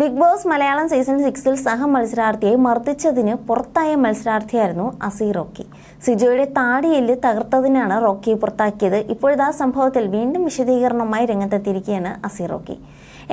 Big boss Malayalam season സിക്സിൽ സഹ മത്സരാർത്ഥിയെ മർദ്ദിച്ചതിന് പുറത്തായ മത്സരാർത്ഥിയായിരുന്നു അസി റോക്കി. സിജോയുടെ താടിയെല്ല് തകർത്തതിനാണ് റോക്കിയെ പുറത്താക്കിയത്. ഇപ്പോഴത്തെ സംഭവത്തിൽ വീണ്ടും വിശദീകരണവുമായി രംഗത്തെത്തിയിരിക്കുകയാണ് അസി റോക്കി.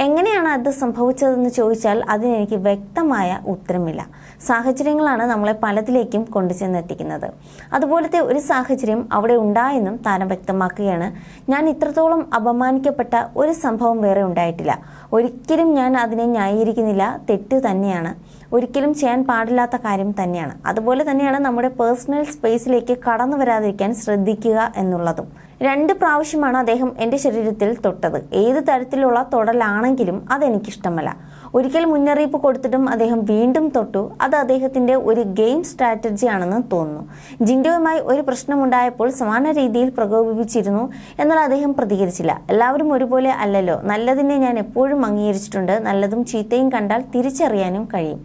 എങ്ങനെയാണ് അത് സംഭവിച്ചതെന്ന് ചോദിച്ചാൽ അതിനെനിക്ക് വ്യക്തമായ ഉത്തരമില്ല. സാഹചര്യങ്ങളാണ് നമ്മളെ പലതിലേക്കും കൊണ്ടുചെന്നെത്തിക്കുന്നത്. അതുപോലത്തെ ഒരു സാഹചര്യം അവിടെ ഉണ്ടായെന്നും താരം വ്യക്തമാക്കുകയാണ്. ഞാൻ ഇത്രത്തോളം അപമാനിക്കപ്പെട്ട ഒരു സംഭവം വേറെ ഉണ്ടായിട്ടില്ല. ഒരിക്കലും ഞാൻ അതിനെ ന്യായീകരിക്കുന്നില്ല. തെറ്റ് തന്നെയാണ്. ഒരിക്കലും ചെയ്യാൻ പാടില്ലാത്ത കാര്യം തന്നെയാണ്. അതുപോലെ തന്നെയാണ് നമ്മുടെ പേഴ്സണൽ സ്പേസിലേക്ക് കടന്നു വരാതിരിക്കാൻ ശ്രദ്ധിക്കുക എന്നുള്ളതും. രണ്ട് പ്രാവശ്യമാണ് അദ്ദേഹം എന്റെ ശരീരത്തിൽ തൊട്ടത്. ഏത് തരത്തിലുള്ള തൊടലാണെങ്കിലും അതെനിക്കിഷ്ടമല്ല. ഒരിക്കൽ മുന്നറിയിപ്പ് കൊടുത്തിട്ടും അദ്ദേഹം വീണ്ടും തൊട്ടു. അത് അദ്ദേഹത്തിന്റെ ഒരു ഗെയിം സ്ട്രാറ്റജി ആണെന്ന് തോന്നുന്നു. ജിൻഡോയുമായി ഒരു പ്രശ്നമുണ്ടായപ്പോൾ സമാന രീതിയിൽ പ്രകോപിപ്പിച്ചിരുന്നു എന്നാൽ അദ്ദേഹം പ്രതികരിച്ചില്ല. എല്ലാവരും ഒരുപോലെ അല്ലല്ലോ. നല്ലതിനെ ഞാൻ എപ്പോഴും അംഗീകരിച്ചിട്ടുണ്ട്. നല്ലതും ചീത്തയും കണ്ടാൽ തിരിച്ചറിയാനും കഴിയും.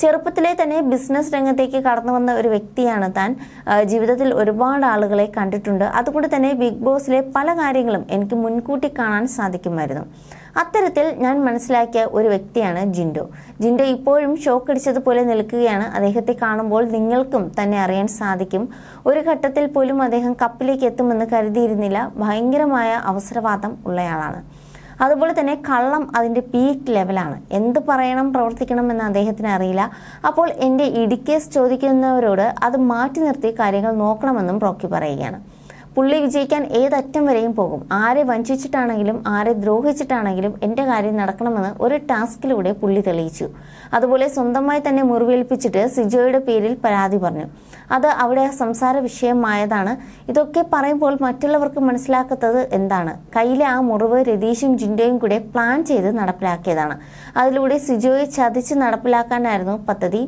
ചെറുപ്പത്തിലെ തന്നെ ബിസിനസ് രംഗത്തേക്ക് കടന്നു വന്ന ഒരു വ്യക്തിയാണ് താൻ. ജീവിതത്തിൽ ഒരുപാട് ആളുകളെ കണ്ടിട്ടുണ്ട്. അതുകൊണ്ട് തന്നെ ബിഗ് ബോസിലെ പല കാര്യങ്ങളും എനിക്ക് മുൻകൂട്ടി കാണാൻ സാധിക്കുമായിരുന്നു. അത്തരത്തിൽ ഞാൻ മനസ്സിലാക്കിയ ഒരു വ്യക്തിയാണ് ജിൻഡോ. ജിൻഡോ ഇപ്പോഴും ഷോക്ക് അടിച്ചതുപോലെ നിൽക്കുകയാണ്. അദ്ദേഹത്തെ കാണുമ്പോൾ നിങ്ങൾക്കും തന്നെ അറിയാൻ സാധിക്കും. ഒരു ഘട്ടത്തിൽ പോലും അദ്ദേഹം കപ്പിലേക്ക് എത്തുമെന്ന് കരുതിയിരുന്നില്ല. ഭയങ്കരമായ അവസരവാദം ഉള്ളയാളാണ്. അതുപോലെ തന്നെ കള്ളം അതിന്റെ പീക്ക് ലെവലാണ് എന്ത് പറയണം പ്രവർത്തിക്കണം എന്ന് അദ്ദേഹത്തിന് അറിയില്ല. അപ്പോൾ എന്റെ ഇടിക്കേസ് ചോദിക്കുന്നവരോട് അത് മാറ്റി നിർത്തി കാര്യങ്ങൾ നോക്കണമെന്നും റോക്കി പറയുകയാണ്. പുള്ളി വിജയിക്കാൻ ഏതറ്റം വരെയും പോകും. ആരെ വഞ്ചിച്ചിട്ടാണെങ്കിലും ആരെ ദ്രോഹിച്ചിട്ടാണെങ്കിലും എന്റെ കാര്യം നടക്കണമെന്ന് ഒരു ടാസ്കിലൂടെ പുള്ളി തെളിയിച്ചു. അതുപോലെ സ്വന്തമായി തന്നെ മുറിവേൽപ്പിച്ചിട്ട് സിജോയുടെ പേരിൽ പരാതി പറഞ്ഞു. അത് അവിടെ സംസാര വിഷയമായതാണ്. ഇതൊക്കെ പറയുമ്പോൾ മറ്റുള്ളവർക്ക് മനസ്സിലാക്കാത്തത് എന്താണ്? കയ്യിലെ ആ മുറിവ് രതീഷും ജിൻഡോയും കൂടെ പ്ലാൻ ചെയ്ത് നടപ്പിലാക്കിയതാണ്. അതിലൂടെ സിജോയെ ചതിച്ച് നടപ്പിലാക്കാനായിരുന്നു പദ്ധതി.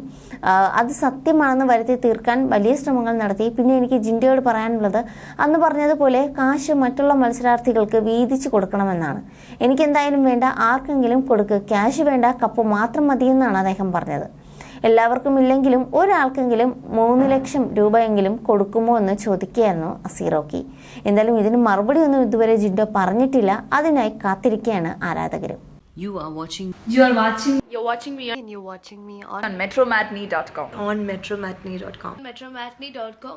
അത് സത്യമാണെന്ന് വരുത്തി തീർക്കാൻ വലിയ ശ്രമങ്ങൾ നടത്തി. പിന്നെ എനിക്ക് ജിൻഡയോട് പറയാനുള്ളത് അന്ന് പറഞ്ഞതുപോലെ കാശ് മറ്റുള്ള മത്സരാർത്ഥികൾക്ക് വീതിച്ചു കൊടുക്കണമെന്നാണ് എനിക്ക് എന്തായാലും വേണ്ട ആർക്കെങ്കിലും കൊടുക്ക് ക്യാഷ് വേണ്ട കപ്പ് മാത്രം മതിയെന്നാണ് അദ്ദേഹം പറഞ്ഞത് എല്ലാവർക്കും ഇല്ലെങ്കിലും ഒരാൾക്കെങ്കിലും മൂന്ന് ലക്ഷം രൂപയെങ്കിലും കൊടുക്കുമോ എന്ന് ചോദിക്കുകയായിരുന്നു അസീറോക്കി എന്തായാലും ഇതിന് മറുപടി ഒന്നും ഇതുവരെ ജിഡോ പറഞ്ഞിട്ടില്ല അതിനായി കാത്തിരിക്കുകയാണ് ആരാധകരും You are watching You are watching You're watching me and you're watching me on, on metromatney.com. on metromatney.com. metromatney.com.